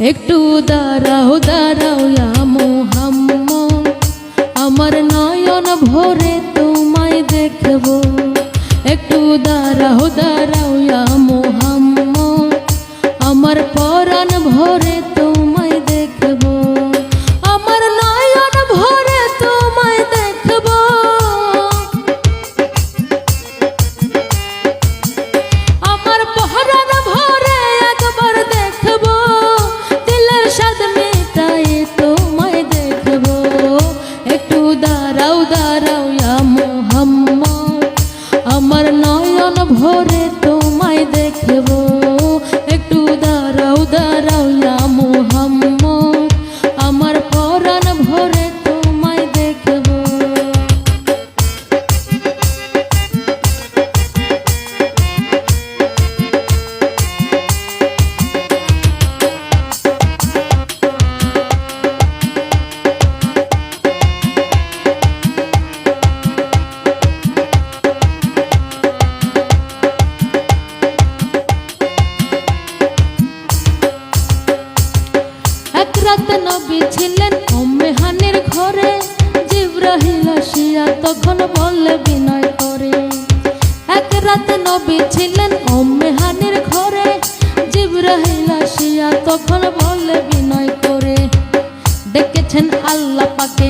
একটু দাঁড়াও দাঁড়াও আমো হাম আমার নয়ন ভোরে তোমায় দেখব। একটু দাঁড়াও দাঁড়াও আমো হাম আমার পরাণ ভরে রাত নবী ছিলেন অম্মেহানের ঘরে জিব্রাহিল আসিয়া তখন বললে বিনয় করে। এক রাত নবী ছিলেন অম্মেহানের ঘরে জিব্রাহিল আসিয়া তখন বললে বিনয় করে। ডেকেছেন আল্লাহ পাকে,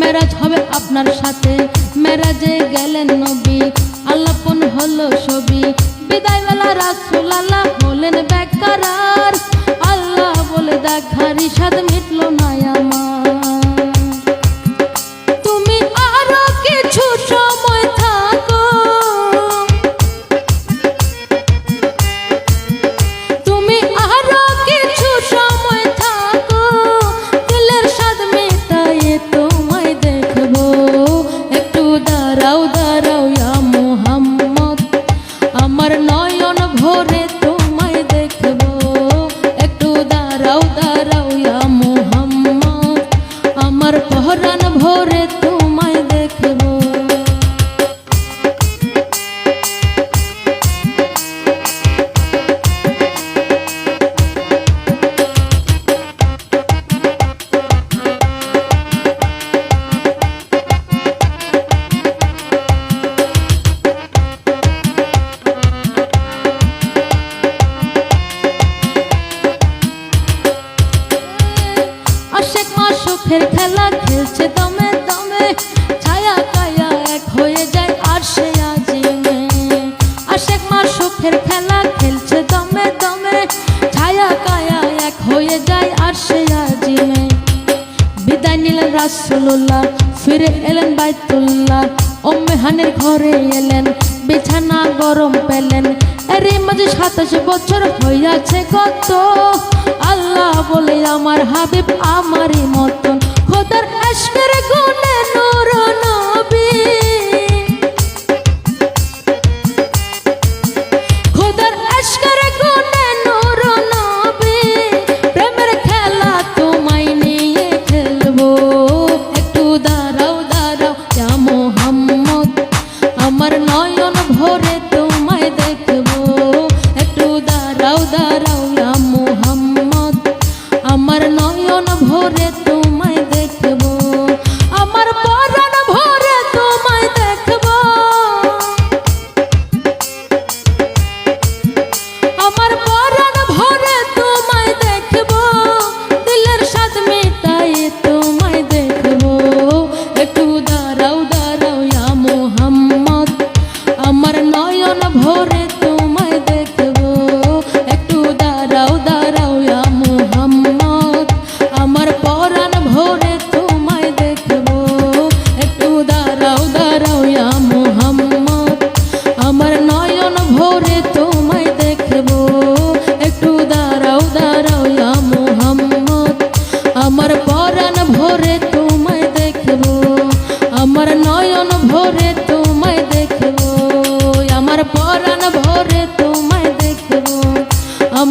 মেরাজ হবে আপনার সাথে। মেরাজে গেলেন নবী আল্লাপন হলো ছবি। বিদায় বেলা রাসুল আল্লাহ হলেন বলে দেখার ইসাদ মা সুখের খেলা খেলছে দমে দমে। ছায়া কায়া এক হয়ে যায় আর সে আজিমে আশেক মা সুখের খেলা খেলছে দমে দমে। ছায়া কায়া এক হয়ে যায় আর সে আজিমে বিদায় নিলেন রাসুল্লাহ ফিরে এলেন বাইতুল্লাহ। ওম্মেহানের ঘরে এলেন, বিছানা গরম পেলেন। এরই মাঝে সাতাশ বছর হইয়াছে কত আল্লাহ বলে, আমার হাবিব আমারই মতন দেখব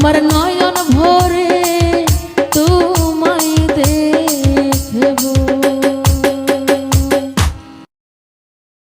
আমার নয়ন ভরে